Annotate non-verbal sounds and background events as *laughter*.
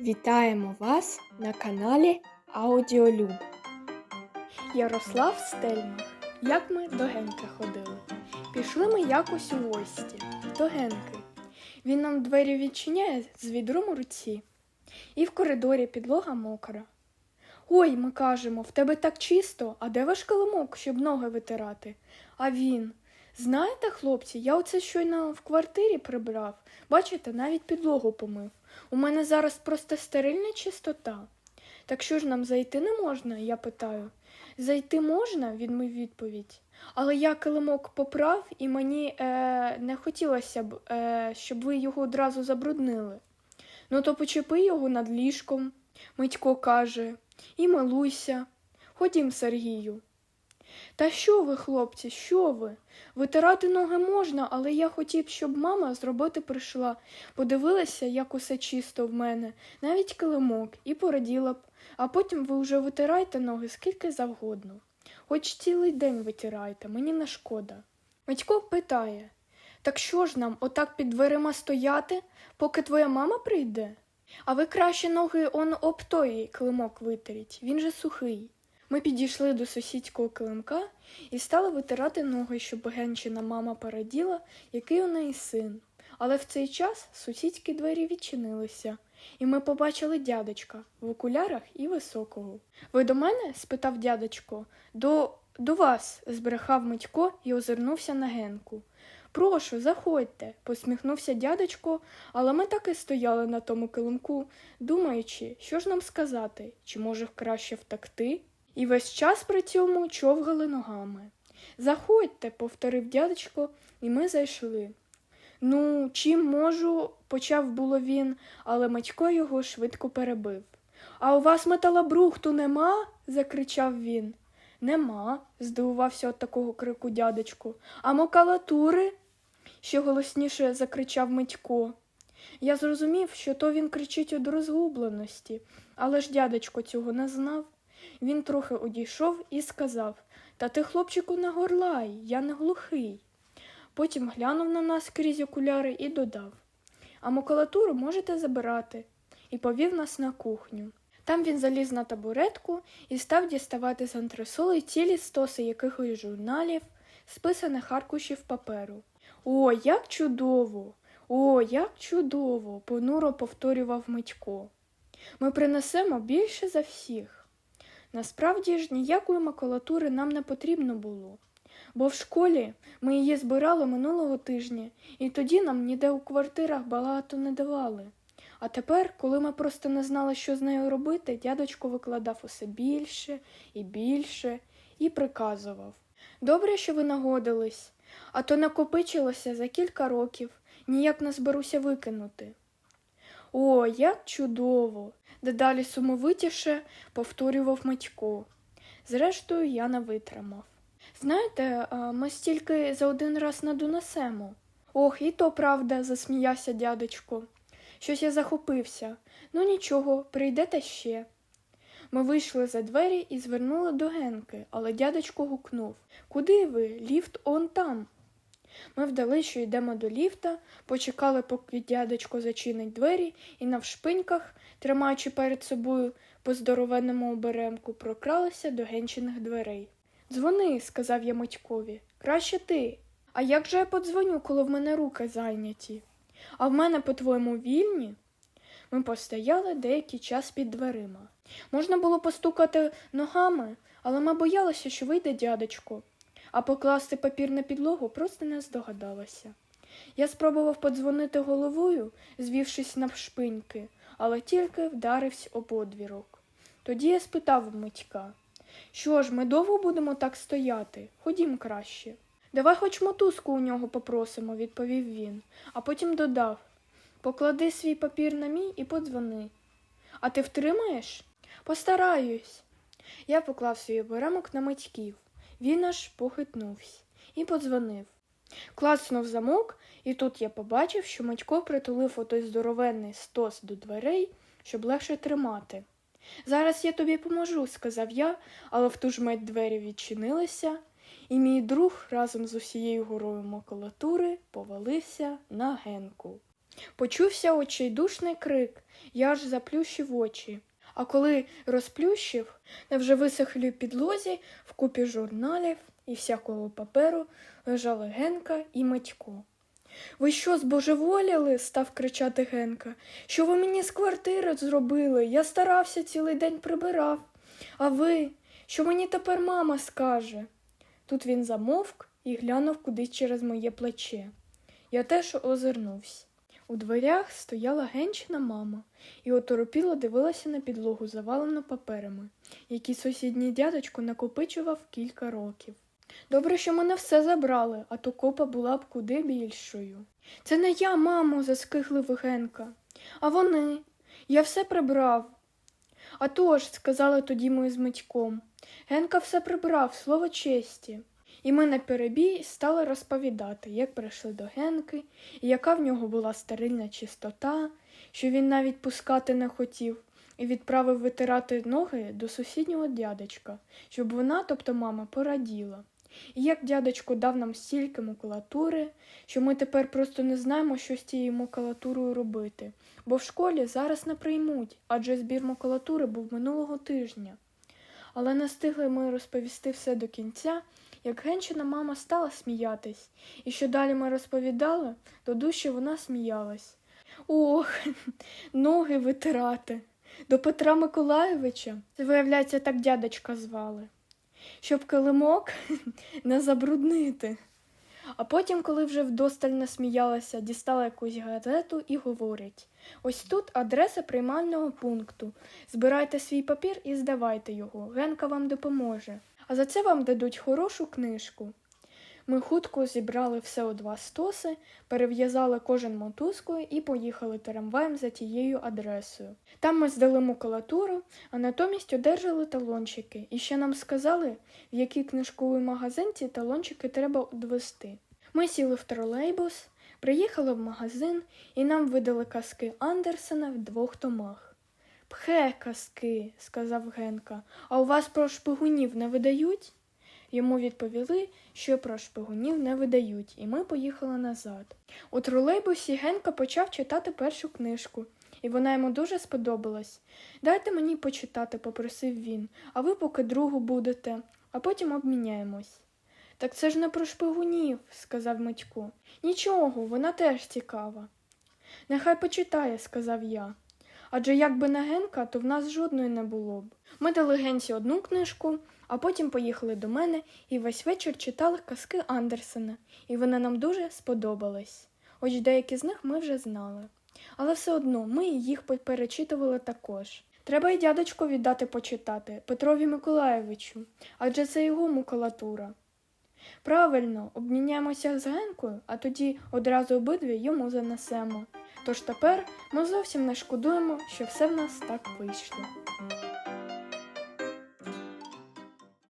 Вітаємо вас на каналі Аудіолюб. Ярослав Стельмах. Як ми до Генки ходили. Пішли ми якось у гості до Генки. Він нам двері відчиняє з відром у руці. І в коридорі підлога мокра. Ой, ми кажемо, в тебе так чисто, а де ваш килимок, щоб ноги витирати? А він. Знаєте, хлопці, я оце щойно в квартирі прибрав. Бачите, навіть підлогу помив. У мене зараз просто стерильна чистота. Так що ж нам зайти не можна? я питаю. Зайти можна, відмив відповідь. Але я килимок поправ і мені е, не хотілося б, е, щоб ви його одразу забруднили. Ну то почепи його над ліжком, Митько каже, і милуйся. Ходім, Сергію. Та що ви, хлопці, що ви? Витирати ноги можна, але я хотів, щоб мама з роботи прийшла, подивилася, як усе чисто в мене, навіть килимок, і пораділа б, а потім ви вже витирайте ноги скільки завгодно. Хоч цілий день витирайте, мені не шкода. Митько питає так що ж нам, отак під дверима стояти, поки твоя мама прийде? А ви краще ноги он об той килимок витеріть, він же сухий. Ми підійшли до сусідського килимка і стали витирати ноги, щоб Генчина мама пораділа, який у неї син. Але в цей час сусідські двері відчинилися, і ми побачили дядечка в окулярах і високого. Ви до мене? спитав дядечко. До, до вас, збрехав Митько і озирнувся на Генку. Прошу, заходьте, посміхнувся дядечко, але ми так і стояли на тому килимку, думаючи, що ж нам сказати, чи може краще втекти? І весь час при цьому човгали ногами. Заходьте, повторив дядечко, і ми зайшли. Ну, чим можу, почав було він, але Матько його швидко перебив. А у вас металобрухту нема? закричав він. Нема, здивувався від такого крику дядечко. А макалатури? ще голосніше закричав Митько. Я зрозумів, що то він кричить від розгубленості, але ж дядечко цього не знав. Він трохи одійшов і сказав Та ти, хлопчику, не горлай, я не глухий. Потім глянув на нас крізь окуляри і додав А макулатуру можете забирати, і повів нас на кухню. Там він заліз на табуретку і став діставати з антресоли цілі стоси якихось журналів, списаних аркушів паперу. О, як чудово! О, як чудово! понуро повторював Митько. Ми принесемо більше за всіх. Насправді ж ніякої макулатури нам не потрібно було, бо в школі ми її збирали минулого тижня, і тоді нам ніде у квартирах багато не давали. А тепер, коли ми просто не знали, що з нею робити, дядочко викладав усе більше і більше і приказував Добре, що ви нагодились, а то накопичилося за кілька років, ніяк не зберуся викинути. О, як чудово! Дедалі сумовитіше повторював Матько. Зрештою, я не витримав. Знаєте, ми стільки за один раз не донесемо. Ох, і то правда, засміявся дядечко. Щось я захопився. Ну нічого, прийдете ще. Ми вийшли за двері і звернули до Генки, але дядечко гукнув Куди ви? Ліфт он там. Ми вдали, що йдемо до ліфта, почекали, поки дядечко зачинить двері, і навшпиньках, тримаючи перед собою по здоровенному оберемку, прокралися до генчиних дверей. Дзвони, сказав я Митькові, краще ти. А як же я подзвоню, коли в мене руки зайняті? А в мене, по-твоєму, вільні? Ми постояли деякий час під дверима. Можна було постукати ногами, але ми боялися, що вийде дядечко, а покласти папір на підлогу просто не здогадалася. Я спробував подзвонити головою, звівшись навшпиньки, але тільки вдарився об одвірок. Тоді я спитав Митька що ж, ми довго будемо так стояти? Ходім краще. Давай хоч мотузку у нього попросимо, відповів він, а потім додав Поклади свій папір на мій і подзвони. А ти втримаєш? Постараюсь. Я поклав свій оберемок на Митьків. Він аж похитнувся і подзвонив. Клацнув замок, і тут я побачив, що Матько притулив отой здоровенний стос до дверей, щоб легше тримати. Зараз я тобі поможу, сказав я, але в ту ж мить двері відчинилися, і мій друг разом з усією горою макулатури повалився на генку. Почувся очайдушний крик, я аж заплющив очі. А коли розплющив, на вже висохлій підлозі в купі журналів і всякого паперу лежали Генка і Матько. Ви що, збожеволіли? став кричати Генка. Що ви мені з квартири зробили? Я старався цілий день прибирав. А ви, що мені тепер мама скаже? Тут він замовк і глянув кудись через моє плече. Я теж озирнувся. У дверях стояла генчина мама і оторопіло дивилася на підлогу, завалену паперами, які сусідній дядечко накопичував кілька років. Добре, що мене все забрали, а то копа була б куди більшою. Це не я, мамо, заскиглив Генка, а вони. Я все прибрав. А тож, сказали тоді ми з Митьком. Генка все прибрав, слово честі. І ми на перебій стали розповідати, як прийшли до Генки, і яка в нього була стерильна чистота, що він навіть пускати не хотів, і відправив витирати ноги до сусіднього дядечка, щоб вона, тобто мама, пораділа. І як дядечко дав нам стільки макулатури, що ми тепер просто не знаємо, що з тією макулатурою робити, бо в школі зараз не приймуть, адже збір макулатури був минулого тижня. Але не встигли ми розповісти все до кінця, як Генчина мама стала сміятись, і що далі ми розповідали, то дужче вона сміялась. Ох, *laughs* ноги витирати. До Петра Миколаєвича, це, виявляється, так дядечка звали, щоб килимок *laughs* не забруднити. А потім, коли вже вдосталь насміялася, дістала якусь газету і говорить ось тут адреса приймального пункту. Збирайте свій папір і здавайте його. Генка вам допоможе. А за це вам дадуть хорошу книжку. Ми хутко зібрали все у два стоси, перев'язали кожен мотузкою і поїхали трамваєм за тією адресою. Там ми здали макулатуру, а натомість одержали талончики, і ще нам сказали, в який книжковий магазин ці талончики треба одвести. Ми сіли в тролейбус, приїхали в магазин і нам видали казки Андерсена в двох томах. Пхе, казки, сказав Генка, а у вас про шпигунів не видають? Йому відповіли, що про шпигунів не видають, і ми поїхали назад. У тролейбусі Генка почав читати першу книжку, і вона йому дуже сподобалась. Дайте мені почитати, попросив він, а ви поки другу будете, а потім обміняємось. Так це ж не про шпигунів, сказав Митько. Нічого, вона теж цікава. Нехай почитає, сказав я. Адже якби не Генка, то в нас жодної не було б. Ми дали Генці одну книжку, а потім поїхали до мене і весь вечір читали казки Андерсена, і вони нам дуже сподобались. Хоч деякі з них ми вже знали. Але все одно ми їх перечитували також. Треба й дядечко віддати почитати Петрові Миколаєвичу, адже це його макулатура. Правильно, обміняємося з Генкою, а тоді одразу обидві йому занесемо. Тож тепер ми зовсім не шкодуємо, що все в нас так вийшло.